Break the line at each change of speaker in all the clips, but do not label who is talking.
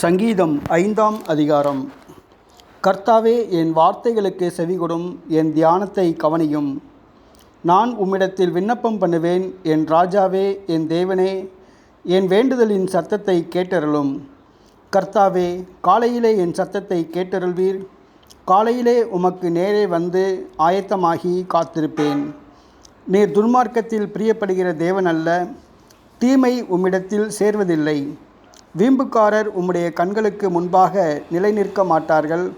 சங்கீதம் ஐந்தாம் அதிகாரம். கர்த்தாவே என் வார்த்தைகளுக்கு செவிகொடும் என் தியானத்தை கவனியும். நான் உம்மிடத்தில் விண்ணப்பம் பண்ணுவேன் என் ராஜாவே என் தேவனே என் வேண்டுதலின் சத்தத்தை கேட்டருளும். கர்த்தாவே காலையிலே என் சத்தத்தை கேட்டருள்வீர். காலையிலே உமக்கு நேரே வந்து ஆயத்தமாகி காத்திருப்பேன். நீர் துன்மார்க்கத்தில் பிரியப்படுகிற தேவன் அல்ல. தீமை உம்மிடத்தில் சேர்வதில்லை. வீம்புக்காரர் உம்முடைய கண்களுக்கு முன்பாக நிலை நிற்க மாட்டார்கள்.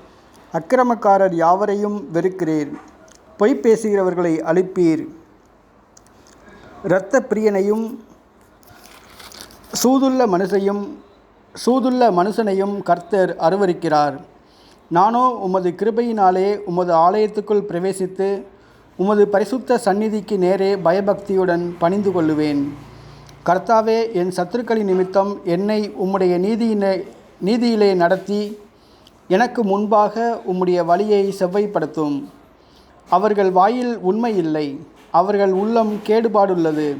அக்கிரமக்காரர் யாவரையும் வெறுக்கிறீர். பொய் பேசுகிறவர்களை அழிப்பீர். இரத்த பிரியனையும் சூதுள்ள மனுஷையும் சூதுள்ள மனுஷனையும் கர்த்தர் அருவருக்கிறார். நானோ உமது கிருபையினாலே உமது ஆலயத்துக்குள் பிரவேசித்து உமது பரிசுத்த சந்நிதிக்கு நேரே பயபக்தியுடன் பணிந்து கொள்ளுவேன். கர்த்தாவே என் சத்துருக்களின் நிமித்தம் என்னை உம்முடைய நீதியினை நீதியிலே நடத்தி எனக்கு முன்பாக உம்முடைய வழியை செவ்வைப்படுத்தும். அவர்கள் வாயில் உண்மை இல்லை அவர்கள் உள்ளம் கேடுபாடுள்ளது.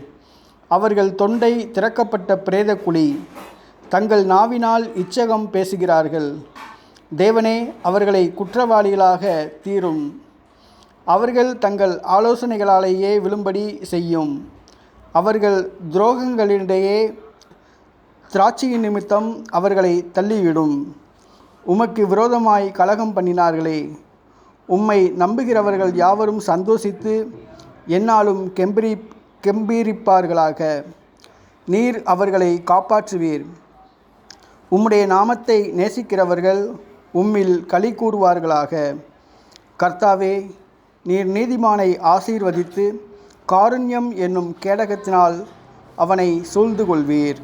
அவர்கள் தொண்டை திறக்கப்பட்ட பிரேத குழி தங்கள் நாவினால் இச்சகம் பேசுகிறார்கள். தேவனே அவர்களை குற்றவாளிகளாக தீரும். அவர்கள் தங்கள் ஆலோசனைகளாலேயே விழும்படி செய்யும். அவர்கள் துரோகங்களிடையே திராட்சையின் நிமித்தம் அவர்களை தள்ளிவிடும். உமக்கு விரோதமாய் கலகம் பண்ணினார்களே. உம்மை நம்புகிறவர்கள் யாவரும் சந்தோஷித்து என்னாலும் கெம்பீரி கெம்பீரிப்பார்களாக. நீர் அவர்களை காப்பாற்றுவீர். உம்முடைய நாமத்தை நேசிக்கிறவர்கள் உம்மில் களி கூறுவார்களாக. கர்த்தாவே நீர் நீதிமானை ஆசீர்வதித்து காருண்யம் என்னும் கேடகத்தினால் அவனை சூழ்ந்து கொள்வீர்